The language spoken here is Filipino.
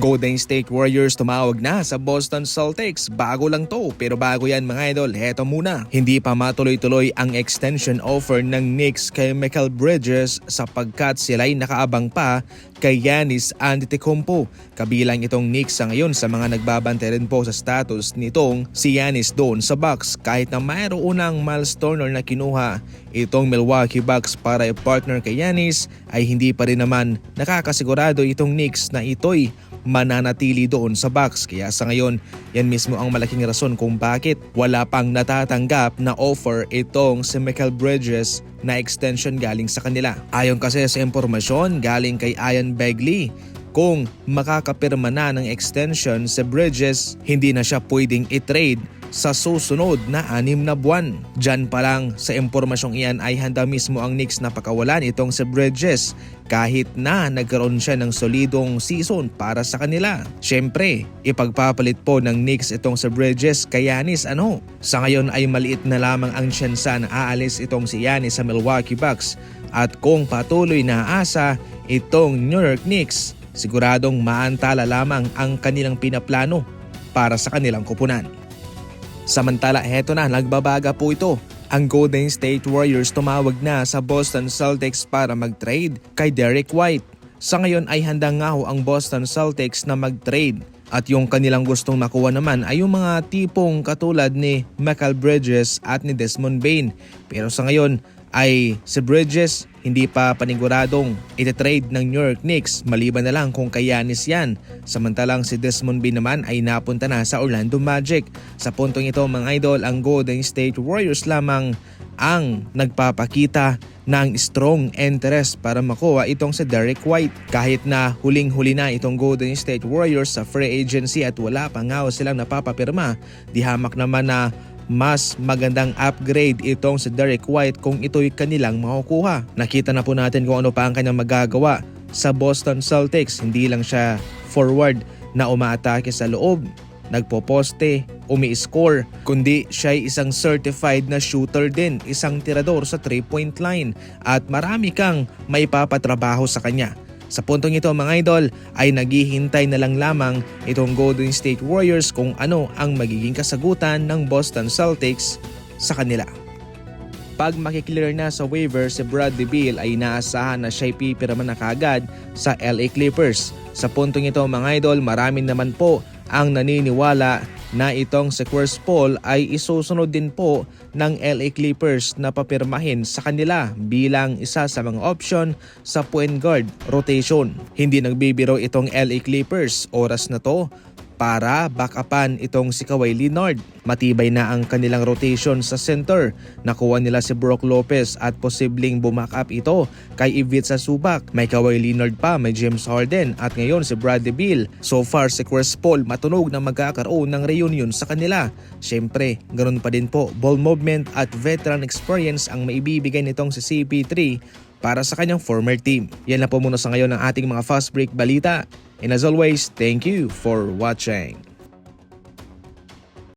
Golden State Warriors tumawag na sa Boston Celtics. Bago lang to, pero bago yan mga idol, heto muna. Hindi pa matuloy-tuloy ang extension offer ng Knicks kay Michael Bridges sapagkat sila'y nakaabang pa kay Giannis Antetokounmpo. Kabilang itong Knicks sa ngayon sa mga nagbabante rin po sa status nitong si Giannis doon sa Bucks kahit na mayroon ng Miles Turner na kinuha itong Milwaukee Bucks para i-partner kay Giannis ay hindi pa rin naman nakakasigurado itong Knicks na ito'y mananatili doon sa box. Kaya sa ngayon, yan mismo ang malaking rason kung bakit wala pang natatanggap na offer itong si Michael Bridges na extension galing sa kanila. Ayon kasi sa impormasyon galing kay Ian Begley, kung makakapirma na ng extension sa Bridges, hindi na siya pwedeng i-trade sa susunod na anim na buwan. Diyan pa lang sa impormasyong iyan ay handa mismo ang Knicks na pakawalan itong si Bridges kahit na nagkaroon siya ng solidong season para sa kanila. Siyempre, ipagpapalit po ng Knicks itong si Bridges kay Yanis ano. Sa ngayon ay maliit na lamang ang tsansa na aalis itong si Yanis sa Milwaukee Bucks at kung patuloy na asa itong New York Knicks, siguradong maantala lamang ang kanilang pinaplano para sa kanilang kupunan. Samantala, heto na, nagbabaga po ito. Ang Golden State Warriors tumawag na sa Boston Celtics para mag-trade kay Derek White. Sa ngayon ay handa nga ho ang Boston Celtics na mag-trade. At yung kanilang gustong makuha naman ay yung mga tipong katulad ni Michael Bridges at ni Desmond Bain. Pero sa ngayon ay si Bridges hindi pa paniguradong ititrade ng New York Knicks maliban na lang kung kay Giannis yan. Samantalang si Desmond Bain naman ay napunta na sa Orlando Magic. Sa puntong ito mga idol, ang Golden State Warriors lamang ang nagpapakita ng strong interest para makuha itong si Derek White. Kahit na huling-huli na itong Golden State Warriors sa free agency at wala pa nga silang napapapirma, di hamak naman na mas magandang upgrade itong si Derek White kung ito'y kanilang makukuha. Nakita na po natin kung ano pa ang kanyang magagawa sa Boston Celtics. Hindi lang siya forward na umaatake sa loob, nagpoposte, umi-score, kundi siya ay isang certified na shooter din, isang tirador sa 3-point line at marami kang may papatrabaho sa kanya. Sa puntong ito mga idol ay naghihintay na lang lamang itong Golden State Warriors kung ano ang magiging kasagutan ng Boston Celtics sa kanila. Pag makiklear na sa waiver si Bradley Beal ay inaasahan na siya'y pipirma na kagad sa LA Clippers. Sa puntong ito mga idol marami naman po ang naniniwala na itong si Chris Paul ay isusunod din po ng LA Clippers na papirmahin sa kanila bilang isa sa mga option sa point guard rotation. Hindi nagbibiro itong LA Clippers oras na to para backupan itong si Kawhi Leonard. Matibay na ang kanilang rotation sa center. Nakuha nila si Brook Lopez at posibleng bumakap ito kay Ivica Subak. May Kawhi Leonard pa, may James Harden at ngayon si Bradley Beal. So far si Chris Paul matunog na magkakaroon ng reunion sa kanila. Siyempre, ganoon pa din po, ball movement at veteran experience ang maibibigay nitong si CP3 para sa kanyang former team. Yan na po muna sa ngayon ang ating mga fast break balita. And as always, thank you for watching.